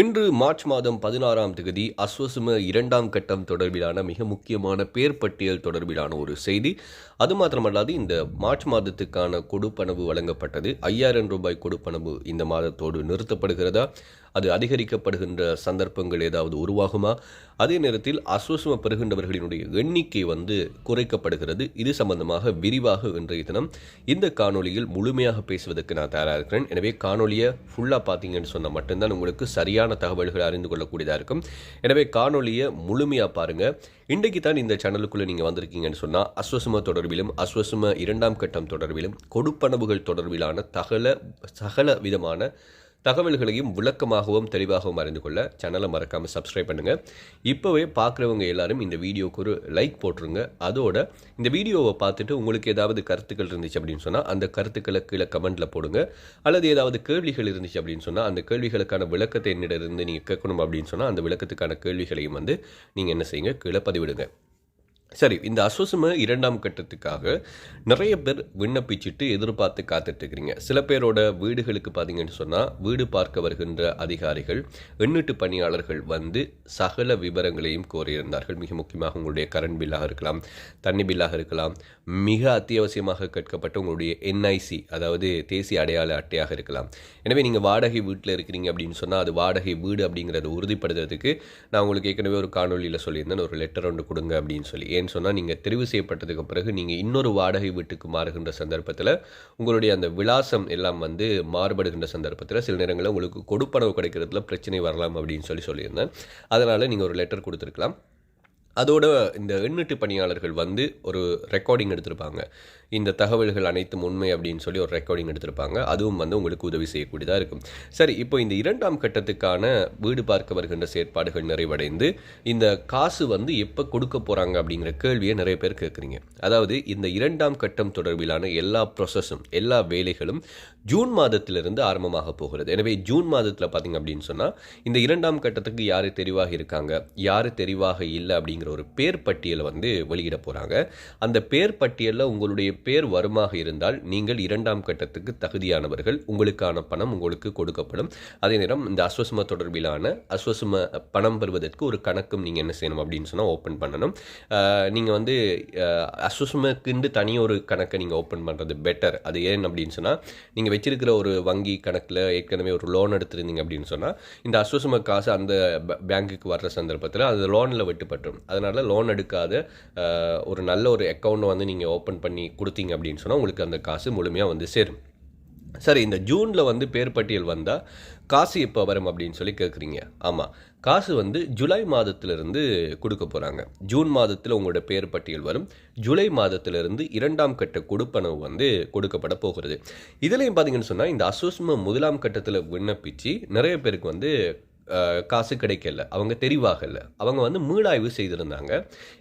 இன்று மார்ச் மாதம் பதினாறாம் தேதி அஸ்வசும இரண்டாம் கட்டம் தொடர்பிலான மிக முக்கியமான பேர் பட்டியல் தொடர்பிலான ஒரு செய்தி. அது மாத்திரமல்லாது இந்த மார்ச் மாதத்துக்கான கொடுப்பனவு வழங்கப்பட்டது. ஐயாயிரம் ரூபாய் கொடுப்பனவு இந்த மாதத்தோடு நிறுத்தப்படுகிறதா? அது அதிகரிக்கப்படுகின்ற சந்தர்ப்பங்கள் ஏதாவது உருவாகுமா? அதே நேரத்தில் அஸ்வசும பெறுகின்றவர்களினுடைய எண்ணிக்கை வந்து குறைக்கப்படுகிறது. இது சம்பந்தமாக விரிவாக இன்றைய தினம் இந்த காணொலியில் முழுமையாக பேசுவதற்கு நான் தயாராக இருக்கிறேன். எனவே காணொலியை ஃபுல்லாக பார்த்தீங்கன்னு சொன்னால் மட்டும்தான் உங்களுக்கு சரியான தகவல்களை அறிந்து கொள்ளக்கூடியதாக இருக்கும். எனவே காணொலியை முழுமையாக பாருங்கள் இன்றைக்கு தான் இந்த சேனலுக்குள்ளே நீங்கள் வந்திருக்கீங்கன்னு சொன்னால் அஸ்வசம தொடர்பிலும் அஸ்வசம இரண்டாம் கட்டம் தொடர்பிலும் கொடுப்பனவுகள் தொடர்பிலான தகல சகல விதமான தகவல்களையும் விளக்கமாகவும் தெளிவாகவும் அறிந்து கொள்ள சேனலை மறக்காமல் சப்ஸ்கிரைப் பண்ணுங்கள் இப்போவே பார்க்குறவங்க எல்லாரும் இந்த வீடியோக்கு ஒரு லைக் போட்டுருங்க. அதோட இந்த வீடியோவை பார்த்துட்டு உங்களுக்கு ஏதாவது கருத்துக்கள் இருந்துச்சு அப்படின்னு சொன்னால் அந்த கருத்துக்களை கீழே கமெண்ட்டில் போடுங்க. அல்லது ஏதாவது கேள்விகள் இருந்துச்சு அப்படின்னு சொன்னால் அந்த கேள்விகளுக்கான விளக்கத்தை என்னிடம் இருந்து நீங்கள் கேட்கணும் அப்படின்னு சொன்னால் அந்த விளக்கத்துக்கான கேள்விகளையும் வந்து நீங்கள் என்ன செய்யுங்க? கீழே பதிவிடுங்க. சரி இந்த அஸ்வசம இரண்டாம் கட்டத்துக்காக நிறைய பேர் விண்ணப்பிச்சுட்டு எதிர்பார்த்து காத்துட்ருக்கிறீங்க. சில பேரோட வீடுகளுக்கு பார்த்தீங்கன்னு சொன்னால் வீடு பார்க்க வருகின்ற அதிகாரிகள் எண்ணீட்டு பணியாளர்கள் வந்து சகல விவரங்களையும் கோரியிருந்தார்கள். மிக முக்கியமாக உங்களுடைய கரண்ட் பில்லாக இருக்கலாம் தண்ணி பில்லாக இருக்கலாம் மிக அத்தியாவசியமாக கேட்கப்பட்ட உங்களுடைய என்ஐசி அதாவது தேசிய அடையாள அட்டையாக இருக்கலாம். எனவே நீங்கள் வாடகை வீட்டில் இருக்கிறீங்க அப்படின்னு சொன்னால் அது வாடகை வீடு அப்படிங்கிறத உறுதிப்படுத்துறதுக்கு நான் உங்களுக்கு ஏற்கனவே ஒரு காணொலியில் சொல்லியிருந்தேன். ஒரு லெட்டர் ஒன்று கொடுங்க அப்படின்னு சொல்லி. இல்லைன்னு சொன்னால் நீங்கள் தெரிவு செய்யப்பட்டதுக்கு பிறகு நீங்கள் இன்னொரு வாடகை வீட்டுக்கு மாறுகின்ற சந்தர்ப்பத்தில் உங்களுடைய அந்த விலாசம் எல்லாம் வந்து மாறுபடுகின்ற சந்தர்ப்பத்தில் சில நேரங்களில் உங்களுக்கு கொடுப்பனவு கிடைக்கிறதுல பிரச்சனை வரலாம் அப்படின்னு சொல்லி சொல்லியிருந்தேன். அதனால் நீங்கள் ஒரு லெட்டர் கொடுத்துருக்கலாம். அதோட இந்த எண்ணெட்டு பணியாளர்கள் வந்து ஒரு ரெக்கார்டிங் எடுத்திருப்பாங்க. இந்த தகவல்கள் அனைத்தும் உண்மை அப்படின்னு சொல்லி ஒரு ரெக்கார்டிங் எடுத்திருப்பாங்க. அதுவும் வந்து உங்களுக்கு உதவி செய்யக்கூடியதாக இருக்கும். சரி இப்போ இந்த இரண்டாம் கட்டத்துக்கான வீடு பார்க்க வருகின்ற செயற்பாடுகள் நிறைவடைந்து இந்த காசு வந்து எப்போ கொடுக்க போகிறாங்க அப்படிங்கிற கேள்வியை நிறைய பேர் கேட்குறீங்க அதாவது இந்த இரண்டாம் கட்டம் தொடர்பிலான எல்லா ப்ரொசஸும் எல்லா வேலைகளும் ஜூன் மாதத்திலிருந்து ஆரம்பமாக போகிறது. எனவே ஜூன் மாதத்தில் பார்த்தீங்க அப்படின்னு சொன்னால் இந்த இரண்டாம் கட்டத்துக்கு யார் தெரிவாக இருக்காங்க யார் தெரிவாக இல்லை அப்படிங்கிற ஒரு பேர் பட்டியலை வந்து வெளியிட போகிறாங்க அந்த பேர் பட்டியலில் உங்களுடைய பேர் வருமாக இருந்தால் நீங்கள் இரண்டாம் கட்டத்துக்கு தகுதியானவர்கள் உங்களுக்கான பணம் உங்களுக்கு கொடுக்கப்படும். அதே நேரம் இந்த அஸ்வசம தொடர்பிலான அஸ்வசம பணம் பெறுவதற்கு ஒரு கணக்கும் நீங்கள் என்ன செய்யணும் அப்படின்னு சொன்னால் ஓப்பன் பண்ணணும். நீங்கள் வந்து அஸ்வசமக்குண்டு தனி ஒரு கணக்கை நீங்கள் ஓப்பன் பண்ணுறது பெட்டர் அது ஏன் அப்படின்னு சொன்னால் நீங்கள் வச்சிருக்கிற ஒரு வங்கி கணக்கில் ஏற்கனவே ஒரு லோன் எடுத்திருந்தீங்க அப்படின்னு சொன்னால் இந்த அஸ்வசம காசு அந்த பேங்க்குக்கு வர்ற சந்தர்ப்பத்தில் அது லோனில் வெட்டுப்பட்டுரும். அதனால் லோன் எடுக்காத ஒரு நல்ல ஒரு அக்கௌண்ட் வந்து நீங்கள் ஓப்பன் பண்ணி கொடுத்தீங்க அப்படின்னு சொன்னால் உங்களுக்கு அந்த காசு முழுமையாக வந்து சேரும். சரி இந்த ஜூனில் வந்து பேர் பட்டியல் வந்தால் காசு எப்போ வரும் அப்படின்னு சொல்லி கேட்குறீங்க ஆமாம் காசு வந்து ஜூலை மாதத்திலிருந்து கொடுக்க போகிறாங்க ஜூன் மாதத்தில் உங்களோட பேர் பட்டியல் வரும். ஜூலை மாதத்திலிருந்து இரண்டாம் கட்ட கொடுப்பனவு வந்து கொடுக்கப்பட போகிறது. இதுலேயும் பார்த்தீங்கன்னு சொன்னால் இந்த அசோசிம முதலாம் கட்டத்தில் விண்ணப்பிச்சு நிறைய பேருக்கு வந்து காசு கிடைக்கல. அவங்க தெரிவாகல. அவங்க வந்து மீளாய்வு செய்திருந்தாங்க.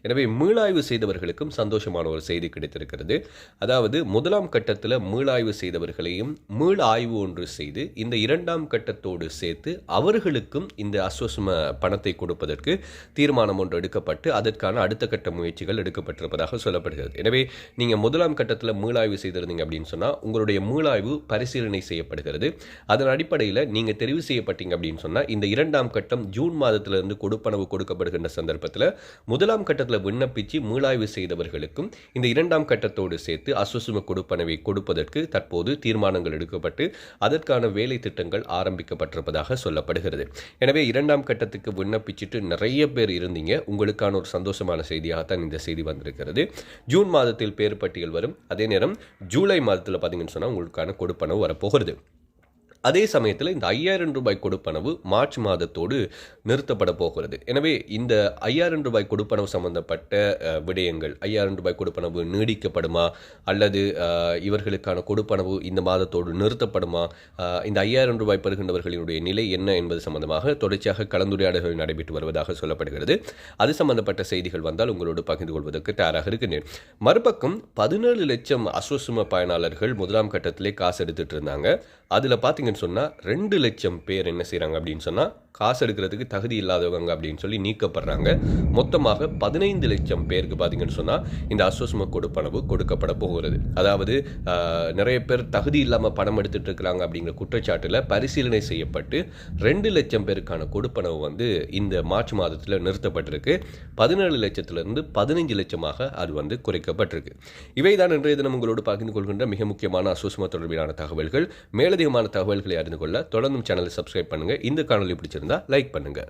எனவே மீளாய்வு செய்தவர்களுக்கும் சந்தோஷமான ஒரு செய்தி கிடைத்திருக்கிறது. அதாவது முதலாம் கட்டத்தில் மீளாய்வு செய்தவர்களையும் மீள் ஆய்வு ஒன்று செய்து இந்த இரண்டாம் கட்டத்தோடு சேர்த்து அவர்களுக்கும் இந்த அஸ்வசம பணத்தை கொடுப்பதற்கு தீர்மானம் ஒன்று எடுக்கப்பட்டு அதற்கான அடுத்த கட்ட முயற்சிகள் எடுக்கப்பட்டிருப்பதாக சொல்லப்படுகிறது. எனவே நீங்கள் முதலாம் கட்டத்தில் மீளாய்வு செய்திருந்தீங்க அப்படின்னு சொன்னால் உங்களுடைய மீளாய்வு பரிசீலனை செய்யப்படுகிறது. அதன் அடிப்படையில் நீங்கள் தெரிவு செய்யப்பட்டீங்க அப்படின்னு சொன்னால் இந்த இரண்டாம் கட்டம் ஜூன் மாதத்திலிருந்து கொடுப்பனவு கொடுக்கப்படுகின்ற சந்தர்ப்பத்தில் முதலாம் கட்டத்தில் விண்ணப்பித்து மீளாய்வு செய்தவர்களுக்கும் இந்த இரண்டாம் கட்டத்தோடு சேர்த்து அசுசும கொடுப்பனவை கொடுப்பதற்கு தற்போது தீர்மானங்கள் எடுக்கப்பட்டு அதற்கான வேலை திட்டங்கள் ஆரம்பிக்கப்பட்டிருப்பதாக சொல்லப்படுகிறது. எனவே இரண்டாம் கட்டத்துக்கு விண்ணப்பிச்சுட்டு நிறைய பேர் இருந்தீங்க. உங்களுக்கான ஒரு சந்தோஷமான செய்தியாகத்தான் இந்த செய்தி வந்திருக்கிறது. ஜூன் மாதத்தில் பேர் பட்டியல் வரும். அதே நேரம் ஜூலை மாதத்தில் பார்த்தீங்கன்னு சொன்னால் உங்களுக்கான கொடுப்பனவு வரப்போகிறது. அதே சமயத்தில் இந்த ஐயாயிரம் ரூபாய் கொடுப்பனவு மார்ச் மாதத்தோடு நிறுத்தப்பட போகிறது. எனவே இந்த ஐயாயிரம் ரூபாய் கொடுப்பனவு சம்பந்தப்பட்ட விடயங்கள் ஐயாயிரம் ரூபாய் கொடுப்பனவு நீடிக்கப்படுமா? அல்லது இவர்களுக்கான கொடுப்பனவு இந்த மாதத்தோடு நிறுத்தப்படுமா? இந்த ஐயாயிரம் ரூபாய் பெறுகின்றவர்களினுடைய நிலை என்ன என்பது சம்பந்தமாக தொடர்ச்சியாக கலந்துரையாடல்கள் நடைபெற்று வருவதாக சொல்லப்படுகிறது. அது சம்பந்தப்பட்ட செய்திகள் வந்தால் உங்களோடு பகிர்ந்து கொள்வதற்கு தயாராக இருக்கின்றேன். மறுபக்கம் பதினேழு லட்சம் அஸ்வசும பயனாளர்கள் முதலாம் கட்டத்திலே காசு எடுத்துட்டு இருந்தாங்க. அதில் பார்த்தீங்க பார்த்தீங்கன்னு சொன்னால் ரெண்டு லட்சம் பேர் என்ன செய்கிறாங்க அப்படின்னு சொன்னால் காசு எடுக்கிறதுக்கு தகுதி இல்லாதவங்க அப்படின்னு சொல்லி நீக்கப்படுறாங்க. மொத்தமாக பதினைந்து லட்சம் பேருக்கு பார்த்தீங்கன்னு சொன்னால் இந்த அஸ்வஸ்ம கொடுப்பனவு கொடுக்கப்பட போகிறது. அதாவது நிறைய பேர் தகுதி இல்லாமல் பணம் எடுத்துகிட்டு இருக்கிறாங்க அப்படிங்கிற குற்றச்சாட்டில் பரிசீலனை செய்யப்பட்டு ரெண்டு லட்சம் பேருக்கான கொடுப்பனவு வந்து இந்த மார்ச் மாதத்தில் நிறுத்தப்பட்டிருக்கு. பதினேழு லட்சத்திலிருந்து பதினைஞ்சு லட்சமாக அது வந்து குறைக்கப்பட்டிருக்கு. இவை தான் இன்றைய தினம் உங்களோடு பகிர்ந்து கொள்கின்ற மிக முக்கியமான அசோசம தொடர்பிலான தகவல்கள். மேலதிகமான தகவல்களை அறிந்து கொள்ள தொடர்ந்தும் சேனலை சப்ஸ்கிரைப் பண்ணுங்கள் இந்த காணொலி பிடிச்சிருந்தா லைக் பண்ணுங்கள்